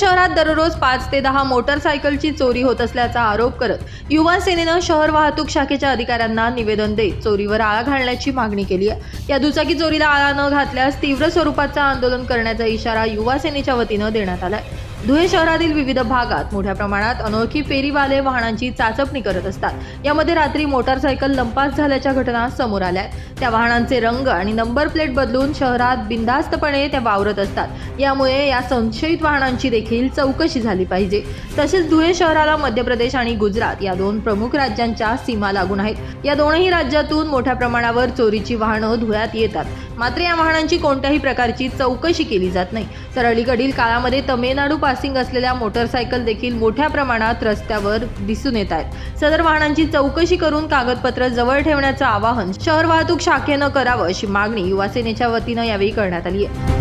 शहरात दररोज पाच ते दहा मोटरसायकलची चोरी होत असल्याचा आरोप करत युवा सेनेनं शहर वाहतूक शाखेच्या अधिकाऱ्यांना निवेदन देत चोरीवर आळा घालण्याची मागणी केली आहे. या दुचाकी चोरीला आळा न घातल्यास तीव्र स्वरूपाचा आंदोलन करण्याचा इशारा युवा सेनेच्या वतीनं देण्यात आलाय. धुळे शहरातील विविध भागात मोठ्या प्रमाणात अनोळखी फेरीवाले वाहनांची चाचपणी करत असतात. यामध्ये रात्री मोटारसायकल लंपास झाल्याच्या घटना समोर आल्या आहेत. त्या वाहनांचे रंग आणि नंबर प्लेट बदलून शहरात बिनधास्तपणे त्या वावरत असतात. यामुळे या संशयित वाहनांची देखील चौकशी झाली पाहिजे. तसेच धुळे शहराला मध्य प्रदेश आणि गुजरात या दोन प्रमुख राज्यांच्या सीमा लागून आहेत. या दोनही राज्यातून मोठ्या प्रमाणावर चोरीची वाहनं धुळ्यात येतात. मात्र या वाहनांची कोणत्याही प्रकारची चौकशी केली जात नाही. तर अलीकडील काळामध्ये तमिळनाडू पासिंग असलेल्या मोटरसायकल देखील मोठ्या प्रमाणात रस्त्यावर दिसून येत आहेत. सदर वाहनांची चौकशी करून कागदपत्र जवळ ठेवण्याचं आवाहन शहर वाहतूक शाखेनं करावं अशी मागणी युवासेनेच्या वतीनं यावेळी करण्यात आली आहे.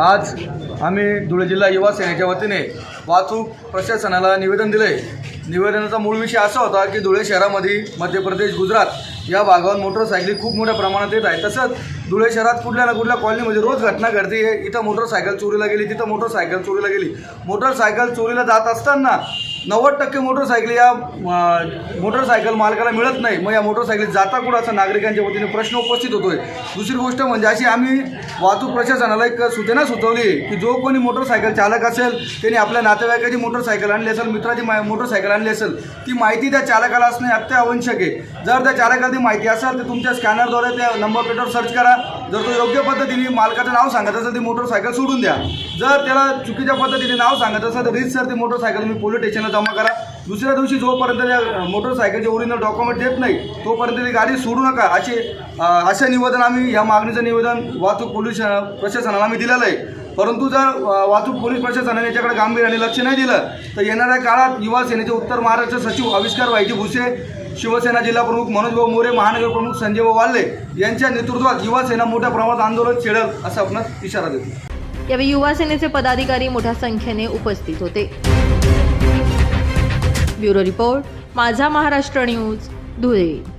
आज आम्ही धुळे जिल्हा युवा सेनेच्या वतीने वाहतूक प्रशासनाला निवेदन दिले निवेदनाचा मूळ विषय असा होता की धुळे शहरामध्ये मध्य प्रदेश गुजरात या भागावर मोटरसायकली खूप मोठ्या प्रमाणात येत आहे तसंच धुळे शहरात कुठल्या ना कुठल्या कॉलनीमध्ये रोज घटना घडते. इथं मोटरसायकल चोरीला गेली तिथं मोटरसायकल चोरीला गेली. मोटरसायकल चोरीला जात असताना नव्वद टक्के मोटरसायकल या मोटरसायकल मालकाला मिळत नाही. मग या मोटरसायकली जाता कुठं असा नागरिकांच्या वतीने प्रश्न उपस्थित होतोय. दुसरी गोष्ट म्हणजे अशी आम्ही वाहतूक प्रशासनाला एक सूचना सुचवली की जो कोणी मोटरसायकल चालक असेल त्यांनी आपल्या नातेवाईकाची मोटरसायकल आणली असेल मित्राची मा मोटरसायकल आणली असेल ती माहिती त्या चालकाला असणे अत्यावश्यक आहे. जर त्या चालकाला ती माहिती असेल तर तुमच्या स्कॅनरद्वारे त्या नंबर प्लेटवर सर्च करा. जर तो योग्य पद्धतीने मालकाचं नाव सांगत असेल ती मोटरसायकल सोडून द्या. जर त्याला चुकीच्या पद्धतीने नाव सांगत असेल तर रीत सर ती मोटरसायकल तुम्ही पोलीस स्टेशनला जमा करा. दुसऱ्या दिवशी जोपर्यंत त्या मोटरसायकलचे ओरिजिनल डॉक्युमेंट देत नाही तोपर्यंत ती गाडी सोडू नका. असे असे निवेदन आम्ही या मागणीचं निवेदन वाहतूक पोलीस प्रशासनाला आम्ही दिलेलं आहे. परंतु जर वाहतूक पोलीस प्रशासनाने याच्याकडे गांभीर्याने लक्ष नाही दिलं तर येणाऱ्या काळात युवा सेनेचे उत्तर महाराष्ट्र सचिव आविष्कार वायजी भुसे शिवसेना जिल्हा प्रमुख मनोज मोरे महानगर प्रमुख संजय वाल्ले यांच्या नेतृत्वात युवासेना मोठ्या प्रमाणात आंदोलन छेडल असं आपण इशारा देतो. यावेळी युवासेनेचे पदाधिकारी मोठ्या संख्येने उपस्थित होते. ब्युरो रिपोर्ट माझा महाराष्ट्र न्यूज धुळे.